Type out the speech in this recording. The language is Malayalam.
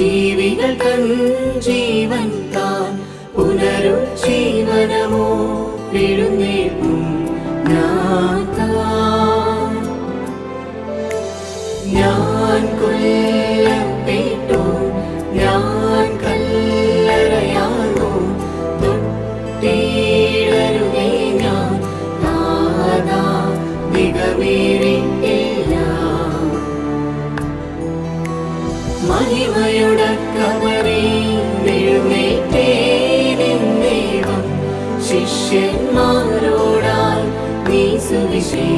ജീവികൾ തൻ ജീവൻ താൻ പുനരുജ്ജീവനമോ എഴുന്നേൽക്കും ഞാൻ താൻ. മഹിമയുടെ കബറി എഴുന്നേറ്റേനെന്നേവം ശിഷ്യന്മാരോടായി നീ സുവിശേഷിക്കാം.